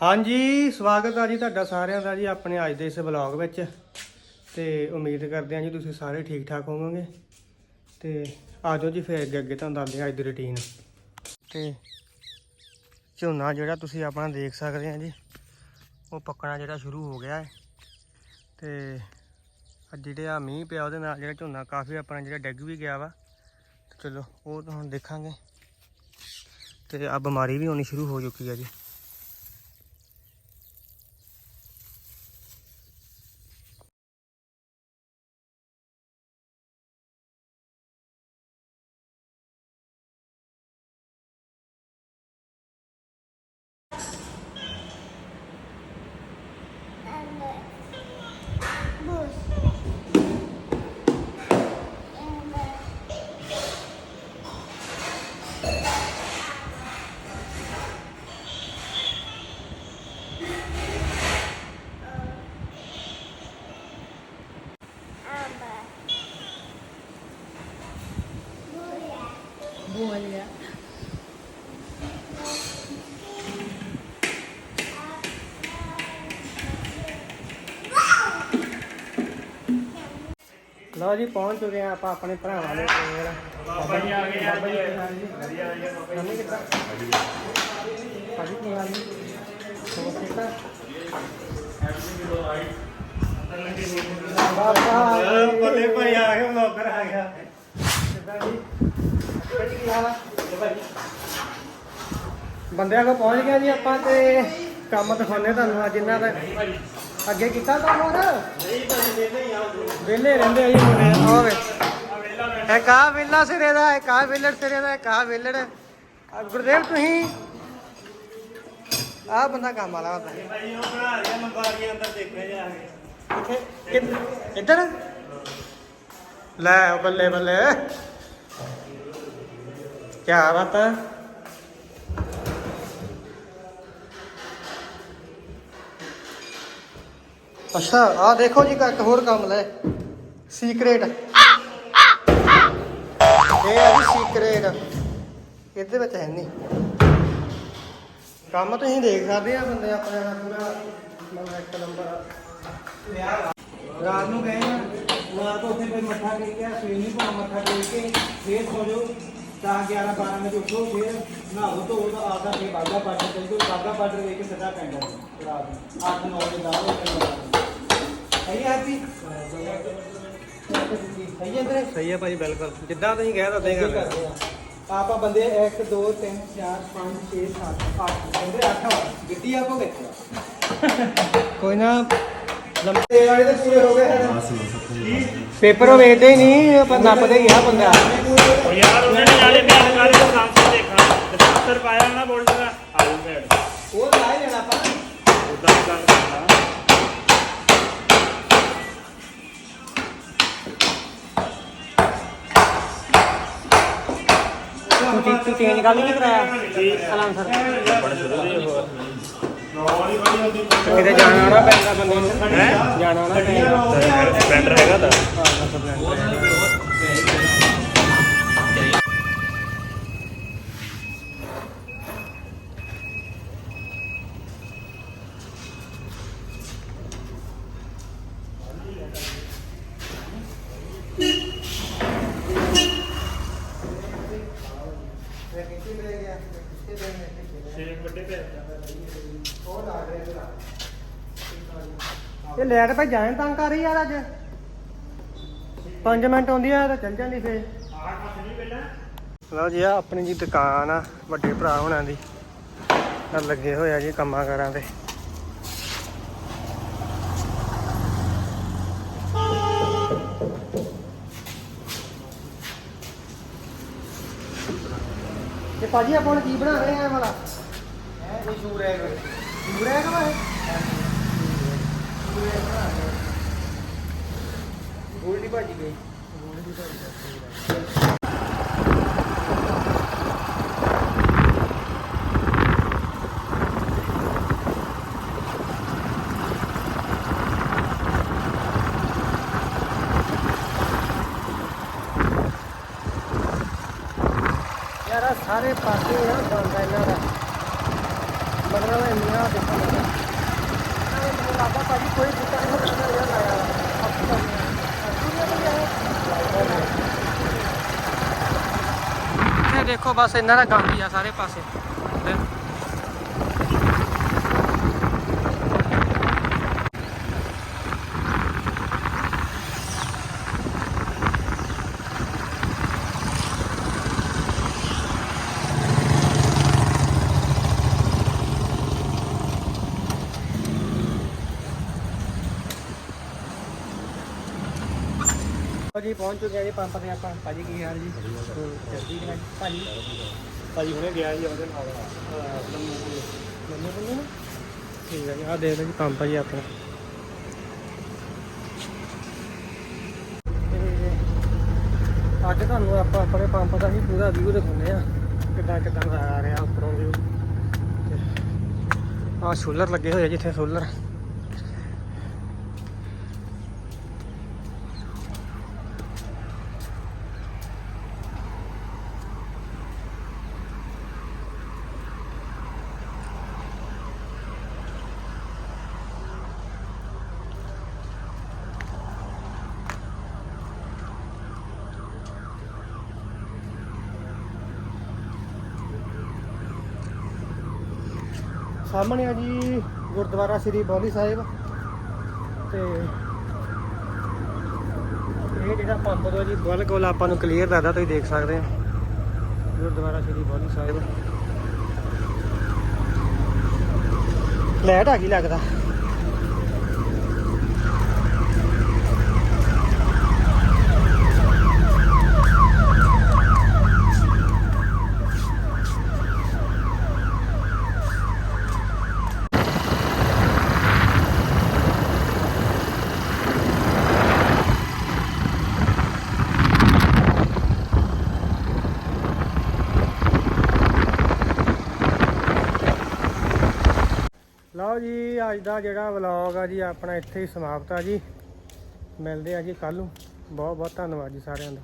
ਹਾਂਜੀ, ਸਵਾਗਤ ਆ ਜੀ ਤੁਹਾਡਾ ਸਾਰਿਆਂ ਦਾ ਜੀ ਆਪਣੇ ਅੱਜ ਦੇ ਇਸ ਵਲੌਗ ਵਿੱਚ। ਤੇ ਉਮੀਦ ਕਰਦੇ ਹਾਂ ਜੀ ਤੁਸੀਂ ਸਾਰੇ ਠੀਕ ਠਾਕ ਹੋਵੋਗੇ। ਤੇ ਆਜੋ ਜੀ ਫਿਰ ਅੱਗੇ ਅੱਗੇ ਤੁਹਾਨੂੰ ਦੱਸਦੇ ਹਾਂ ਅੱਜ ਦੀ ਰੁਟੀਨ ਤੇ ਝੋਨਾ ਜਿਹੜਾ ਤੁਸੀਂ ਆਪਣਾ ਦੇਖ ਸਕਦੇ ਆ ਜੀ, ਉਹ ਪੱਕਣਾ ਜਿਹੜਾ ਸ਼ੁਰੂ ਹੋ ਗਿਆ ਹੈ। ਤੇ ਅੱਜ ਜਿਹੜੇ ਆ ਮੀਂਹ ਪਿਆ ਉਹਦੇ ਨਾਲ ਜਿਹੜਾ ਝੋਨਾ ਕਾਫੀ ਆਪਣਾ ਜਿਹੜਾ ਡਿੱਗ ਵੀ ਗਿਆ ਵਾ। ਚਲੋ ਉਹ ਤਾਂ ਹੁਣ ਦੇਖਾਂਗੇ। ਤੇ ਆ ਬਿਮਾਰੀ ਵੀ ਹੋਣੀ ਸ਼ੁਰੂ ਹੋ ਚੁੱਕੀ ਆ ਜੀ। ਲਓ ਜੀ ਪਹੁੰਚ ਚੁੱਕੇ ਆ ਆਪਾਂ ਆਪਣੇ ਭਰਾਵਾਂ ਦੇ ਕੋਲ। ਬਾਬਾ ਜੀ ਆ ਗਏ ਬਾਬਾ ਜੀ ਵਧੀਆ ਵਧੀਆ ਮੰਮੀ ਕਿੱਦਾਂ? ਭਾਜੀ ਕੀ ਹਾਲ ਨੇ ਹੋਰ ਕਿੱਦਾਂ ਬਾਬਾ ਬੱਲੇ ਭਾਈ ਆ ਗਏ ਮੌਕਰ ਆ ਗਿਆ। ਕਿੱਦਾਂ ਜੀ? ਕੀ ਹਾਲ ਆ? ਬੰਦਿਆਂ ਕੋਲ ਪਹੁੰਚ ਗਿਆ ਜੀ ਆਪਾਂ ਤੇ। ਕੰਮ ਦਿਖਾਉਣੇ ਤੁਹਾਨੂੰ ਅੱਜ ਇਹਨਾਂ ਦਾ। ਅੱਗੇ ਕੀਤਾ ਕੰਮ ਹੋਰ? ਵਿਹਲੇ ਰਹਿੰਦੇ ਆ ਜੀ ਮੁੰਡੇ। ਹੋਵੇ ਇੱਕ ਆ ਵਿਹਲਾ ਸਿਰੇ ਦਾ, ਇੱਕ ਆ ਵਿਹਲੜ ਸਿਰੇ ਦਾ, ਇੱਕ ਆ ਵਿਹਲੜ। ਗੁਰਦੇਵ, ਤੁਸੀਂ? ਆ ਬੰਦਾ ਕੰਮ ਵਾਲਾ ਹੁੰਦਾ। ਭਾਈ ਉਹ ਬਣਾ ਰਿਹਾ ਲੰਬਾਰੀਆਂ ਅੰਦਰ ਦੇਖੇ ਜਾ ਕੇ ਕਿੱਥੇ ਇੱਧਰ? ਲੈ ਬੱਲੇ ਬੱਲੇ। ਕੀ ਬਾਤ ਹੈ ਅੱਛਾ ਆ ਦੇਖੋ ਜੀ, ਇੱਕ ਹੋਰ ਕੰਮ ਲੈ। ਸੀਕ੍ਰੇਟ ਇਹ ਆ ਜੀ ਸੀਕ੍ਰੇਟ ਇਹਦੇ ਵਿੱਚ ਹੈ ਨਹੀਂ ਕੰਮ ਤੁਸੀਂ ਦੇਖ ਸਕਦੇ ਆ, ਬੰਦੇ ਆਪਣੇ ਨਾਲ ਪੂਰਾ ਮਤਲਬ ਇੱਕ ਨੰਬਰ। ਰਾਤ ਨੂੰ ਗਏ ਨਾ ਰਾਤ ਉੱਥੇ ਕੋਈ ਮੱਥਾ ਟੇਕਿਆ ਕੇ ਸਵੇਰ ਨੂੰ ਮੱਥਾ ਟੇਕ ਕੇ, ਫੇਰ ਸੋ ਜਾਓ। 10 11 12 ਵਜੇ ਉੱਠੋ ਫੇਰ ਨਹਾਓ ਧੋ ਤਾਂ ਆਦਾ ਫੇਰ ਬਾਗਾ ਪਾਟਰ ਚਲ। ਜਾਓ ਬਾਗਾ ਪਾਟਰ ਵੇਖ ਕੇ ਸਿੱਧਾ ਪਿੰਡ ਰਾਤ ਨੂੰ 8 9 ਵਜੇ ਦਾ ਸਹੀ ਹੈ ਜੀ? ਸਹੀ ਹੈ ਅੰਦਰ ਸਹੀ ਹੈ ਭਾਈ ਬਿਲਕੁਲ। ਜਿੱਦਾਂ ਤੁਸੀਂ ਕਹਿ ਹੀ ਕਰਦੇ ਆ। ਆਪਾਂ ਬੰਦੇ 1 2 3 4 5 6 7 8 ਬੰਦੇ 8 ਵਾ ਗੱਡੀ ਆਪੋ ਕਿੱਥੇ ਕੋਈ ਨਾ ਲੰਬੇ ਵਾਲੇ ਤਾਂ ਪੂਰੇ ਹੋ ਗਏ ਪੇਪਰ ਉਹ ਵੇਚਦੇ ਹੀ ਨਹੀਂ ਆਪਾਂ ਨੱਪਦੇ ਹੀ ਆ ਬੰਦਾ। ਉਹ ਯਾਰ ਉਹਨੇ ਨਾਲੇ ਬਿਆਨ ਕਰ ਰਿਹਾ ਸਾਹਮਣੇ ਦੇਖਣਾ ਪਾਇਆ ਨਾ ਬੋਲਡ ਦਾ। ਆਲੂ ਭੇੜ ਉਹ ਲਾ ਹੀ ਲੈਣਾ ਆਪਾਂ। ਉਦਾਂ ਗੱਲ ਕਰਨਾ ਤੂੰ ਚੇਂਜ ਕਰ ਲਈ ਕਿ ਕਰਾਇਆ? ਸਲਾਮ ਸਰ। ਕਿਤੇ ਜਾਣਾ ਆਉਣਾ ਪੈਂਦਾ ਬੰਦੇ ਨੂੰ। ਹੈ? ਜਾਣਾ ਆਉਣਾ ਪੈਂਦਾ। ਸਪਲੈਂਡਰ ਹੈਗਾ ਤਾਂ। ਛੇ ਵੱਡੇ ਭੇੜ ਇਹ ਲੈਟ ਭਾਈ ਜਾਣ ਤੰਗ ਕਰ ਰਹੀ ਯਾਰ ਅੱਜ। 5 ਮਿੰਟ ਆਉਂਦੀ ਆ ਤਾਂ ਚੱਲ ਜਾਂਦੀ ਫੇਰ। ਲਓ ਜੀ ਆ ਆਪਣੀ ਜੀ ਦੁਕਾਨ ਆ ਵੱਡੇ ਭਰਾ ਹੋਣਾ ਦੀ। ਲੱਗੇ ਹੋਏ ਆ ਜੀ ਕੰਮਾਂ ਕਾਰਾਂ ਤੇ। ਤੇ ਭਾਜੀ ਆਪਾਂ ਹੁਣ ਕੀ ਬਣਾ ਰਹੇ ਆ ਇਹ ਵਾਲਾ? ਇਹ ਸ਼ੂਰ ਹੈ ਸ਼ੂਰ ਹੈ ਕਿ ਵਾ ਗੋਲਡੀ ਭਾਜੀ ਗਈ ਗੋਲਡੀ ਭਾਜੀ ਯਾਰ ਸਾਰੇ ਪਾਸੇ ਆ, ਬੰਦਾ ਇਹਨਾਂ ਦਾ। ਮਤਲਬ ਇੰਨੀਆਂ ਦੇਖੋ ਮੈਨੂੰ ਲੱਗਦਾ ਭਾਜੀ ਕੋਈ ਬੂਟਾ ਨਹੀਂ ਲੱਗਦਾ ਯਾਰ ਲਾਇਆ ਇਹ ਦੇਖੋ ਬਸ ਇਹਨਾਂ ਦਾ ਕੰਮ ਹੀ ਆ ਸਾਰੇ ਪਾਸੇ। ਭਾਜੀ ਪਹੁੰਚ ਚੁੱਕੇ ਆ ਜੀ ਪੰਪ ਤੇ ਆਪਾਂ। ਭਾਜੀ ਕੀ ਹਾਲ ਜੀ? ਜਲਦੀ ਨਾਲ ਭਾਜੀ? ਭਾਜੀ ਹੁਣੇ ਗਿਆ ਜੀ ਉਹਦੇ ਨਾਲ। ਮੈਨੂੰ ਬੰਦੇ ਨੂੰ? ਠੀਕ ਹੈ ਜੀ ਆਹ ਦੇਖ ਲਓ ਜੀ ਪੰਪ ਆ ਜੀ ਆਪਣਾ। ਅੱਜ ਤੁਹਾਨੂੰ ਆਪਾਂ ਆਪਣੇ ਪੰਪ ਦਾ ਹੀ ਪੂਰਾ ਵਿਊ ਦਿਖਾਉਂਦੇ ਆ ਕਿੱਦਾਂ ਕਿੱਦਾਂ ਆ ਰਿਹਾ ਉੱਪਰੋਂ ਵਿਊ ਆ ਸੋਲਰ ਲੱਗੇ ਹੋਏ ਆ ਜਿੱਥੇ ਸੋਲਰ ਸਾਹਮਣੇ ਆ ਜੀ ਗੁਰਦੁਆਰਾ ਸ੍ਰੀ ਬੌਲੀ ਸਾਹਿਬ। ਤੇ ਇਹ ਜਿਹੜਾ ਪੰਪ ਤੋਂ ਜੀ ਬਿਲਕੁਲ ਆਪਾਂ ਨੂੰ ਕਲੀਅਰ ਦੱਸਦਾ ਤੁਸੀਂ ਦੇਖ ਸਕਦੇ ਹੋ। ਗੁਰਦੁਆਰਾ ਸ੍ਰੀ ਬੌਲੀ ਸਾਹਿਬ। ਲਾਈਟ ਆ ਗਈ ਲੱਗਦਾ? ਲਓ ਜੀ, ਅੱਜ ਦਾ ਜਿਹੜਾ ਵਲੌਗ ਆ ਜੀ, ਆਪਣਾ ਇੱਥੇ ਹੀ ਸਮਾਪਤ ਆ ਜੀ। ਮਿਲਦੇ ਆ ਜੀ ਕੱਲ ਨੂੰ। ਬਹੁਤ ਬਹੁਤ ਧੰਨਵਾਦ ਜੀ ਸਾਰਿਆਂ ਦਾ।